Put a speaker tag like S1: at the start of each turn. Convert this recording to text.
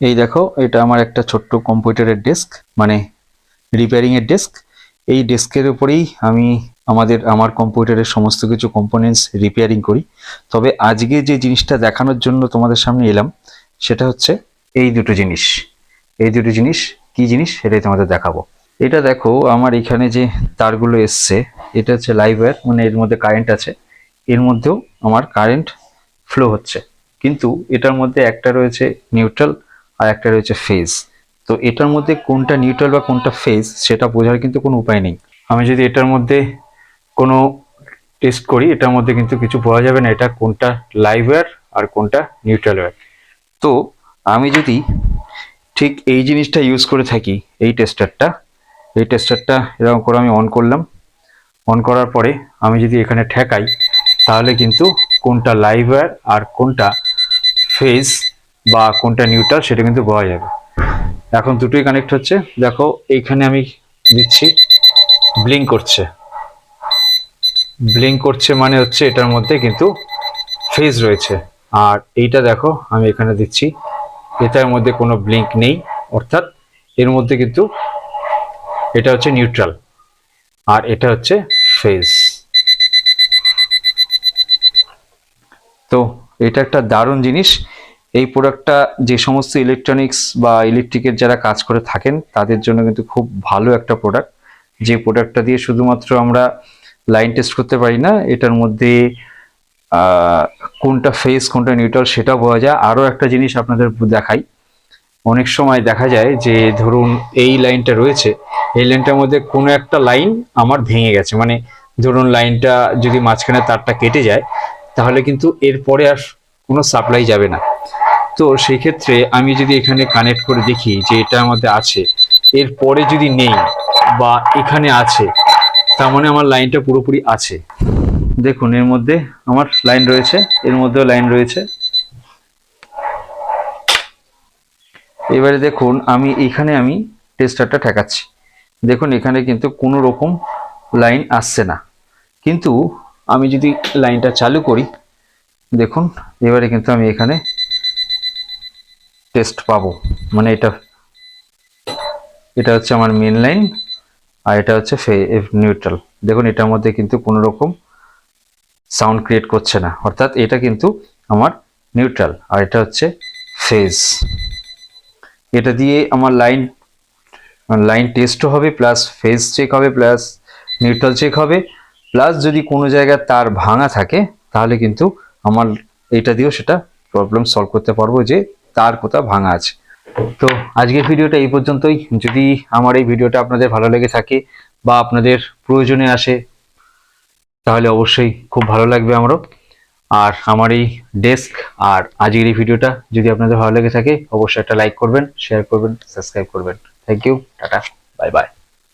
S1: এই দেখো, এটা আমার একটা ছোট্ট কম্পিউটারের ডেস্ক মানে রিপেয়ারিং এর ডেস্ক। এই ডেস্কের উপরেই আমি আমাদের, আমার কম্পিউটারের সমস্ত কিছু কম্পোনেন্টস রিপেয়ারিং করি। তবে আজকে যে জিনিসটা দেখানোর জন্য তোমাদের সামনে এলাম, সেটা হচ্ছে এই দুটো জিনিস। এই দুটো জিনিস, কি জিনিস, সেটাই তোমাদের দেখাবো। এটা দেখো, আমার এখানে যে তারগুলো এসছে, এটা হচ্ছে লাইভ মানে এর মধ্যে কারেন্ট আছে। এর মধ্যেও আমার কারেন্ট ফ্লো হচ্ছে। কিন্তু এটার মধ্যে একটা রয়েছে নিউট্রাল আর একটা রয়েছে ফেজ তো এটার মধ্যে কোনটা নিউট্রাল বা কোনটা ফেজ সেটা বোঝার কিন্তু কোনো উপায় নেই। আমি যদি এটার মধ্যে কোনো টেস্ট করি, এটার মধ্যে কিন্তু কিছু বোঝা যাবে না এটা কোনটা লাইভ ওয়্যার আর কোনটা নিউট্রাল ওয়্যার তো আমি যদি ঠিক এই জিনিসটা ইউজ করে থাকি, এই টেস্টারটা এই টেস্টারটা এরকম করে আমি অন করলাম। অন করার পরে আমি যদি এখানে ঠেকাই, তাহলে কিন্তু কোনটা লাইভ ওয়্যার আর কোনটা ফেজ বা কোনটা নিউট্রাল সেটা কিন্তু বোঝা যাবে। এখন দুটোই কানেক্ট হচ্ছে। দেখো, এইখানে আমি দিচ্ছি ব্লিঙ্ক করছে। ব্লিঙ্ক করছে মানে হচ্ছে এটার মধ্যে কিন্তু ফেজ রয়েছে। আর এইটা দেখো, আমি এখানে দিচ্ছি। এটার মধ্যে কোনো ব্লিঙ্ক নেই, অর্থাৎ এর মধ্যে কিন্তু এটা হচ্ছে নিউট্রাল আর এটা হচ্ছে ফেজ তো এটা একটা দারুণ জিনিস। এই প্রোডাক্টটা যে সমস্ত ইলেকট্রনিক্স বা ইলেকট্রিকের যারা কাজ করে থাকেন, তাদের জন্য কিন্তু খুব ভালো একটা প্রোডাক্ট যে প্রোডাক্টটা দিয়ে শুধুমাত্র আমরা লাইন টেস্ট করতে পারি না, এটার মধ্যে কোনটা ফেস কোনটা নিউট্রাল সেটা বোঝা যায়। আরও একটা জিনিস আপনাদের দেখাই। অনেক সময় দেখা যায় যে, ধরুন এই লাইনটা রয়েছে, এই লাইনটার মধ্যে কোনো একটা লাইন আমার ভেঙে গেছে। মানে ধরুন লাইনটা যদি মাঝখানে তারটা কেটে যায়, তাহলে কিন্তু এরপরে আর কোনো সাপ্লাই যাবে না। তো সেই ক্ষেত্রে আমি যদি এখানে কানেক্ট করে দেখি যে এটার মধ্যে আছে, এরপরে যদি নেই বা এখানে আছে, তার মানে আমার লাইনটা পুরোপুরি আছে। দেখুন, এর মধ্যে আমার লাইন রয়েছে, এর মধ্যেও লাইন রয়েছে। এবারে দেখুন, আমি এখানে আমি টেস্টারটা ঠেকাচ্ছি। দেখুন, এখানে কিন্তু কোনো রকম লাইন আসছে না। কিন্তু আমি যদি লাইনটা চালু করি, দেখুন, এবারে কিন্তু আমি এখানে টেস্ট পাবো। মানে এটা এটা হচ্ছে আমার মেন লাইন আর এটা হচ্ছে নিউট্রাল দেখুন, এটার মধ্যে কিন্তু কোনো রকম সাউন্ড ক্রিয়েট করছে না। অর্থাৎ এটা কিন্তু আমার নিউট্রাল আর এটা হচ্ছে ফেজ এটা দিয়ে আমার লাইন লাইন টেস্টও হবে প্লাস ফেজ চেক হবে প্লাস নিউট্রাল চেক হবে। প্লাস যদি কোনো জায়গায় তার ভাঙা থাকে, তাহলে কিন্তু আমার, এটা দিয়েও সেটা প্রবলেম সলভ করতে পারব যে তার কোথাও ভাঙা আছে। তো আজকের ভিডিওটা এই পর্যন্তই। যদি আমার এই ভিডিওটা আপনাদের ভালো লেগে থাকে বা আপনাদের প্রয়োজনে আসে, তাহলে অবশ্যই খুব ভালো লাগবে আমারও। আর আমার এই ডেস্ক আর আজকের এই ভিডিওটা যদি আপনাদের ভালো লেগে থাকে, অবশ্যই একটা লাইক করবেন শেয়ার করবেন সাবস্ক্রাইব করবেন। Thank you tata bye bye